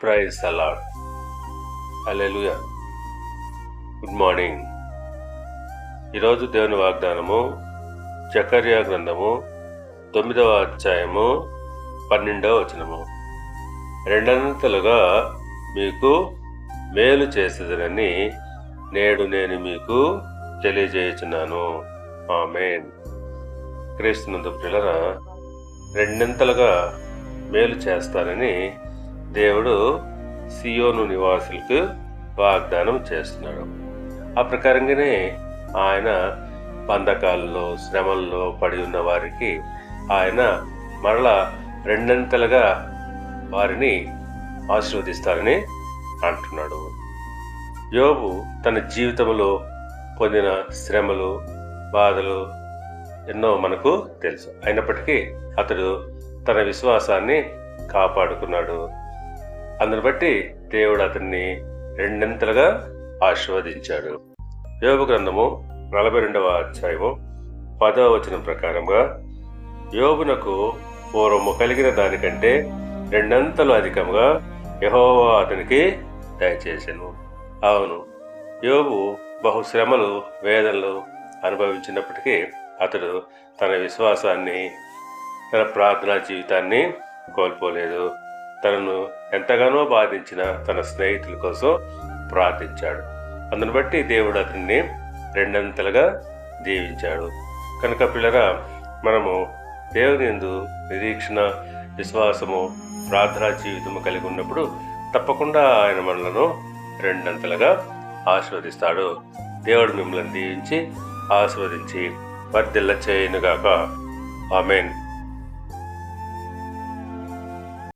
Praise అలాడ్ hallelujah good morning ఈరోజు దేవుని వాగ్దానము చకర్యా గ్రంథము తొమ్మిదవ అధ్యాయము పన్నెండవ వచనము. రెండంతలుగా మీకు మేలు చేసేదనని నేడు నేను మీకు తెలియజేయుచున్నాను. ఆమెన్. క్రీస్తునందు పిల్లరా రెండింతలుగా మేలు చేస్తానని దేవుడు సియోను నివాసులకు వాగ్దానం చేస్తున్నాడు. ఆ ప్రకారంగానే ఆయన బంధకాల్లో శ్రమల్లో పడి ఉన్న వారికి ఆయన మరలా రెండంతలుగా వారిని ఆశీర్వదిస్తారని అంటున్నాడు. యోబు తన జీవితంలో పొందిన శ్రమలు బాధలు ఎన్నో మనకు తెలుసు. అయినప్పటికీ అతడు తన విశ్వాసాన్ని కాపాడుకున్నాడు. అందుని బట్టి దేవుడు అతన్ని రెండింతలుగా ఆశీర్వదించాడు. యోగ గ్రంథము నలభై రెండవ అధ్యాయము పదవ వచనం ప్రకారంగా యోగునకు పూర్వము కలిగిన దానికంటే రెండంతలు అధికంగా యహోవా అతనికి దయచేసాను. అవును యోగు బహుశ్రమలు వేదనలు అనుభవించినప్పటికీ అతడు తన విశ్వాసాన్ని తన ప్రార్థనా జీవితాన్ని కోల్పోలేదు. తనను ఎంతగానో బాధించిన తన స్నేహితుల కోసం ప్రార్థించాడు. అందును బట్టి దేవుడు అతన్ని రెండంతలుగా దీవించాడు. కనుక పిల్లరా మనము దేవుని ఎందు నిరీక్షణ విశ్వాసము ప్రార్థనా జీవితము కలిగి ఉన్నప్పుడు తప్పకుండా ఆయన మనలను రెండంతలుగా ఆశీర్వదిస్తాడు. దేవుడు మిమ్మల్ని దీవించి ఆశీర్వదించి వర్ధిల్ల చేయనుగాక ఆమెన్.